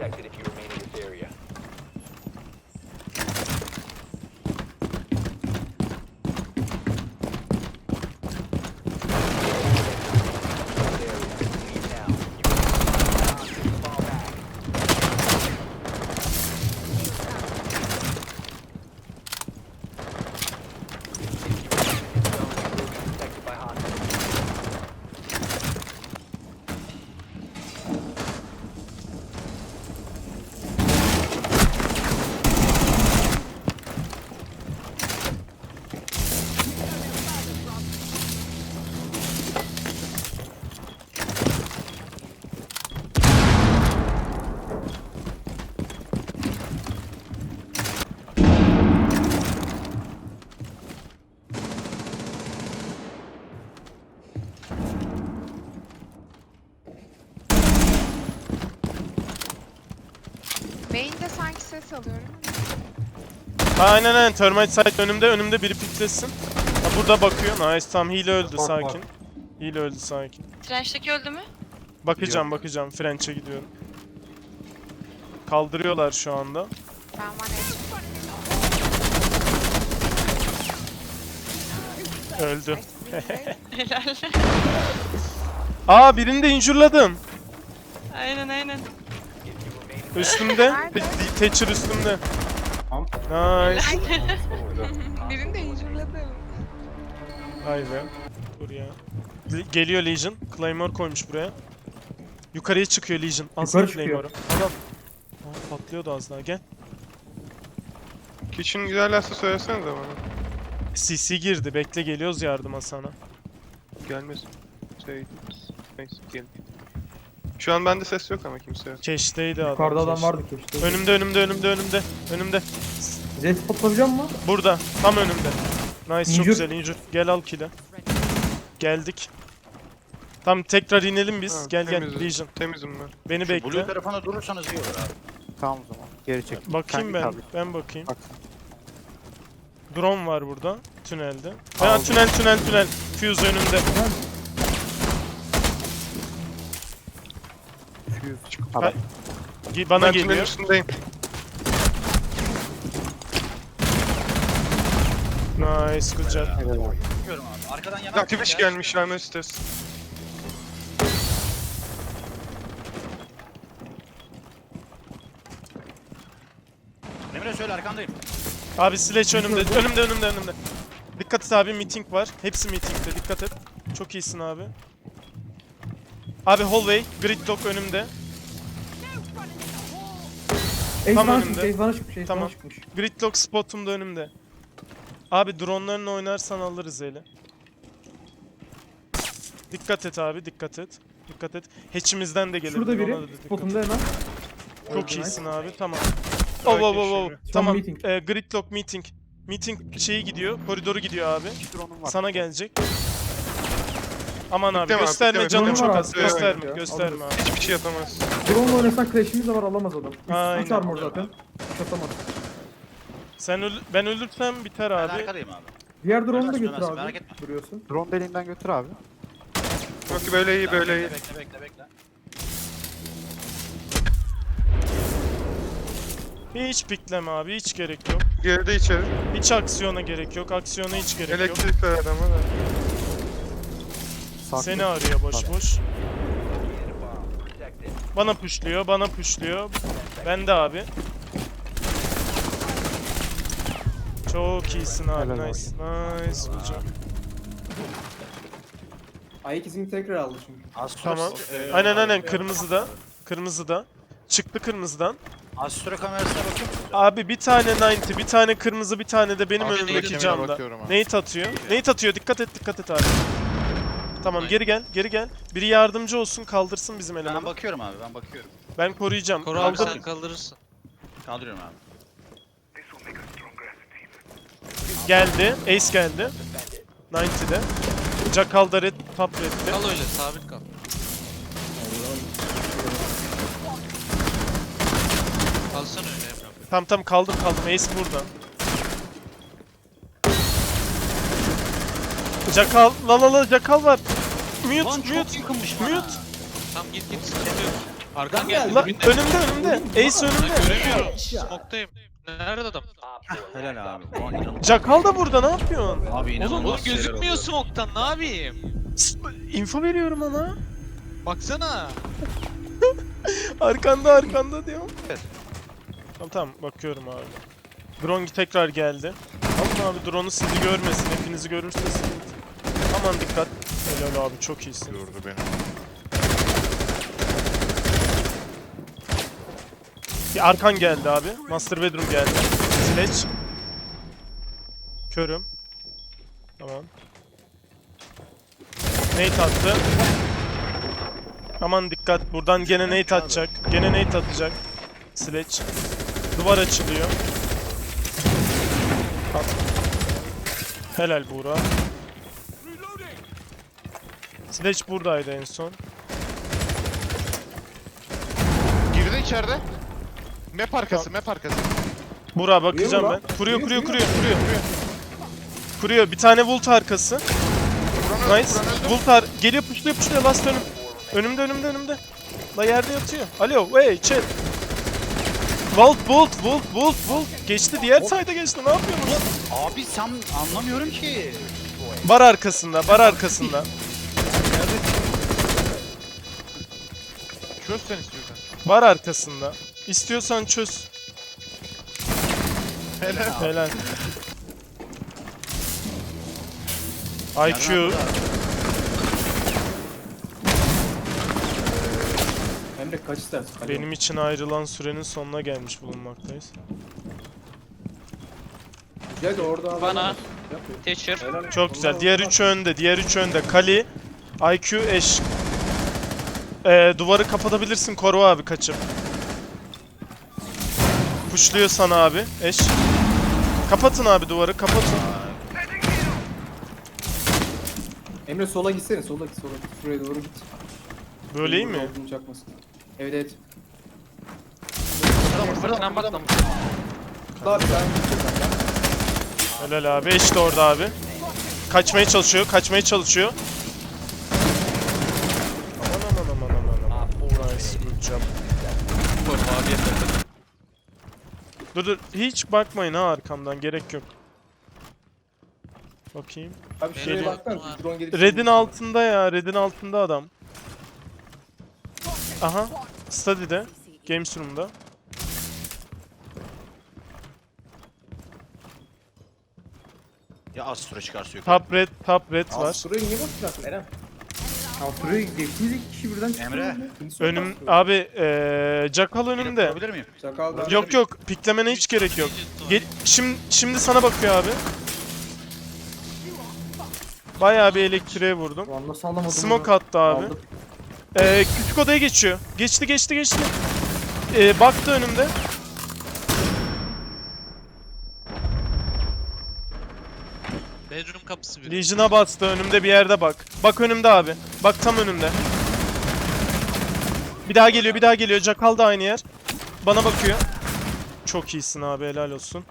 protected if you Main'de sanki ses alıyorum. Aynen aynen termite site önümde önümde biri piklesin. Ha, burada bakıyor. Nice tam hile öldü Bak, sakin. Hile öldü sakin. Trench'teki öldü mü? Bakacağım bakacağım French'e gidiyorum. Kaldırıyorlar şu anda. Ben HP. Öldü. Helal. Aa birini de injurladım. aynen aynen. Üstümde. Nerede? Thatcher üstümde. Tamam. Nice. Birini de injurladım. Vay be. Dur ya. Le- Geliyor Legion. Claymore koymuş buraya. Yukarıya çıkıyor Legion. Alsana Yukarı çıkıyor. Claymore'u. Adam. Aa, patlıyordu az daha. Gel. Kitchen giderlerse söylesenize bana. CC girdi. Bekle geliyoruz yardıma sana. Gelmesin. Şey, neyse gelin. Şu an bende ses yok ama kimse yok. Keşteydi adam. Yukarıda adam vardı keşke. Önümde önümde önümde önümde. Önümde. Zed spotlayacak mı? Burada. Tam önümde. Nice çok güzel injur. Gel al kill'i. Geldik. Tam tekrar inelim biz. Ha, gel gel temizim. Legion. Temizim ben. Beni Şu bekle. blue tarafına durursanız iyi olur abi. Tamam o zaman. Geri çek. Bakayım Kendi ben. tabii. Ben bakayım. Bak. Drone var burada. Tünelde. Ha tünel tünel tünel. Fuse önümde. Adam. Gi- Bana ben tünelin geliyor. üstündeyim. Nice good job. Bakıyorum abi. Arkadan yanan Aktiviş gelmiş hemen stes. Emre söyle arkandayım. Abi sledge önümde. Önümde önümde önümde. Dikkat et abi meeting var. Hepsi meetingde dikkat et. Çok iyisin abi. Abi hallway. Gridlock önümde. Ace Tam bana önümde. çıkmış, Ace bana çıkmış, Ace Tamam. bana çıkmış. Gridlock spotum da önümde. Abi dronlarını oynarsan alırız eli. Dikkat et abi dikkat et. Dikkat et. Hatch'imizden de gelir. Şurada biri, ona da dikkat et. spotumda hemen. Çok iyisin abi tamam. Oh oh oh oh. Tamam. meeting. Ee, gridlock meeting. Meeting şeyi gidiyor. Koridoru gidiyor abi. Drone'um var. Sana gelecek. Aman abi Bitleme abi, gösterme bitleme. canım Drone çok var az. abi, Gösterme ya, gösterme abi. Hiçbir şey yapamaz. Drone'la oynasan crash'imiz de var alamaz adam. Aynen. Üç armor zaten. Atamaz. Sen öl ben ölürsem biter Ben abi. arkadayım abi. Diğer drone'u da götür abi. merak etme. Duruyorsun. Drone deliğinden götür abi. Yok ki böyle iyi böyle iyi. Bekle bekle bekle. Hiç pikleme abi hiç gerek yok. Geride içeri. Hiç aksiyona gerek yok. Aksiyona hiç gerek yok. Elektrik ver adama da. Sakin. Seni arıyor boş Tabii. boş. Bana pushluyor, bana pushluyor. Ben de abi. Çok iyisin abi, Helal nice. Nice, good job. Ayak izini tekrar aldı çünkü. Tamam. e, Aynen aynen, kırmızı da. Kırmızı da. Çıktı kırmızıdan. Astra kamerasına bakayım. Abi bir tane 90, bir tane kırmızı, bir tane de benim Abi önümdeki camda. Nate atıyor. Nate atıyor, dikkat et, dikkat et abi. Tamam, geri gel, geri gel. Biri yardımcı olsun, kaldırsın bizim Ben elemanı. bakıyorum abi ben bakıyorum. Ben koruyacağım. Koru abi Kaldır. sen kaldırırsın. Kaldırıyorum abi. Geldi, Ace geldi. 90'de. Jackal da red, top red'de. Kal öyle sabit kal. Kalsana öyle Emre. Tam tam kaldım kaldım. Ace burada. Jackal, la la la Jackal var. Mute, Lan mute, çok yakınmış bana. mute. Tam git git sıkıntı yok. Arkan geldi. La önümde önümde. Ace önümde. göremiyorum. Smoke'tayım. Nerede adam? Helal abi. Jackal da burada ne yapıyorsun? Abi inanılmaz. Oğlum şeyler gözükmüyor oluyor. smoke'tan ne yapayım? Info veriyorum ama. Baksana. Arkanda arkanda diyorum. Tamam tamam bakıyorum abi. Drone tekrar geldi. Alın abi drone'u sizi görmesin. Hepinizi görürse sıkıntı. Aman dikkat. Helal abi çok iyisin. Durdu beni. Bir arkan geldi abi. Master bedroom geldi. Sledge. Körüm. Tamam. Nate attı. Aman dikkat. Buradan gene Nate atacak. Gene Nate atacak. Sledge. Duvar açılıyor. At. Helal Buğra. Sledge buradaydı en son. Girdi içeride. Map arkası, map arkası. Buğra bakacağım Kuruyor mu ben. Kuruyor Kuruyor, kuruyor kuruyor kuruyor. Kuruyor. Bir tane Volt arkası. Buran öldü, Nice. Öldü. Vultar geliyor puşluyor puşluyor last önüm. Önümde önümde önümde. La yerde yatıyor. Alo hey chill. Volt Volt Volt Volt Volt. Geçti diğer side'a geçti ne yapıyorsunuz? Abi sen anlamıyorum ki. Bar arkasında bar arkasında. Çöz sen istiyorsan. Bar arkasında. İstiyorsan çöz. Helal. Helal. IQ. Nereden? Emre kaç istersin? Hadi. Benim için ayrılan sürenin sonuna gelmiş bulunmaktayız. Gel de orada adam Bana. var. Helal. Çok güzel. Onlar- Diğer üç önde. Diğer üç önde. Kali, IQ, Eş. Ee, duvarı kapatabilirsin Korva abi kaçıp. Puşluyor sana abi. Eş. Kapatın abi duvarı. Kapatın. Emre sola gitsene sola git sola git. Şuraya doğru git. Böyle iyi mi? Çakmasın. Evet evet. Fırtına bak da. Daha bir tane gideceğiz abi. Helal abi. Eş de orada abi. Kaçmaya çalışıyor. Kaçmaya çalışıyor. Abi yakaladı. Dur dur. Hiç bakmayın ha arkamdan. Gerek yok. Bakayım. Abi şuraya Benim baksana. var. Drone gelip Red'in altında ya. Red'in altında adam. Aha. Study'de. Games Room'da. Ya Astro çıkarsa Top red, top red var. Astro'yu niye bakıyorsun Eren? Astro'yu geçtiğiniz iki kişi birden çıkıyor. Emre. Önüm abi eee Jackal önümde. Yapabilir miyim? Çakal da. Yok yok piklemene hiç gerek yok. Gel, şimdi şimdi sana bakıyor abi. Bayağı bir elektriğe vurdum. Nasıl alamadım Smoke attı abi. Aldım. Eee küçük odaya geçiyor. Geçti geçti geçti. Eee baktı önümde. Bedroom kapısı bir. Legion'a bastı önümde bir yerde bak. Bak önümde abi. Bak tam önümde. Bir daha geliyor bir daha geliyor. Jackal da aynı yer. Bana bakıyor. Çok iyisin abi helal olsun.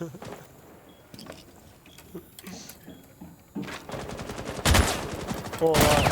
Oha. Spotted.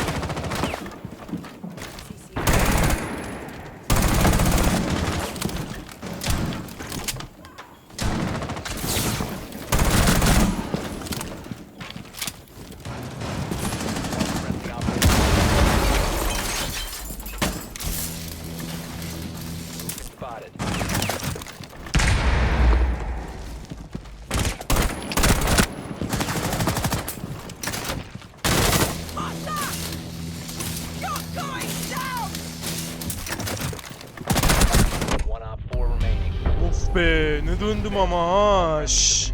Be ne döndüm ama ha. şş.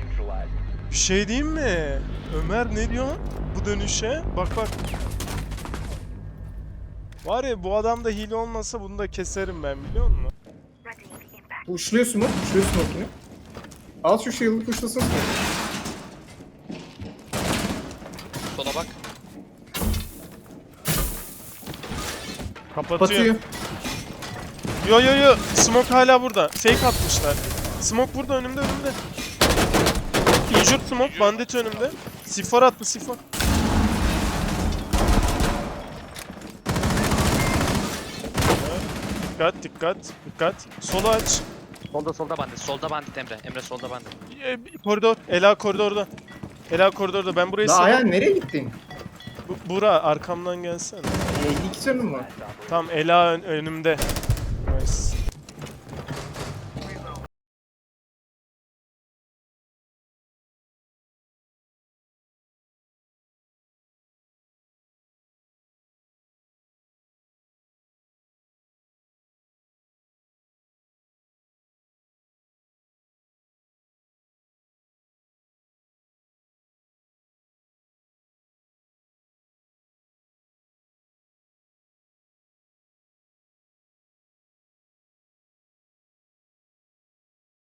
Bir şey diyeyim mi? Ömer ne diyor bu dönüşe? Bak bak. Var ya bu adamda hile olmasa bunu da keserim ben biliyor musun? Uçluyorsun mu? Uçluyorsun okunu. Al şu shield'ı kuşlasın. Sola bak. Kapatıyor. Batıyor. Yo yo yo. Smoke hala burada. Fake atmışlar. Smoke burada önümde önümde. injure smoke bandit önümde. Sifor attı sifor. Dikkat dikkat dikkat. Solu aç. Solda solda bandit. Solda bandit Emre. Emre solda bandit. Ee, koridor. Ela koridorda. Ela koridorda. Ben burayı La sana... Ayhan nereye gittin? Bu- Bura arkamdan gelsene. E, iki canım var. Tamam Ela ön- önümde.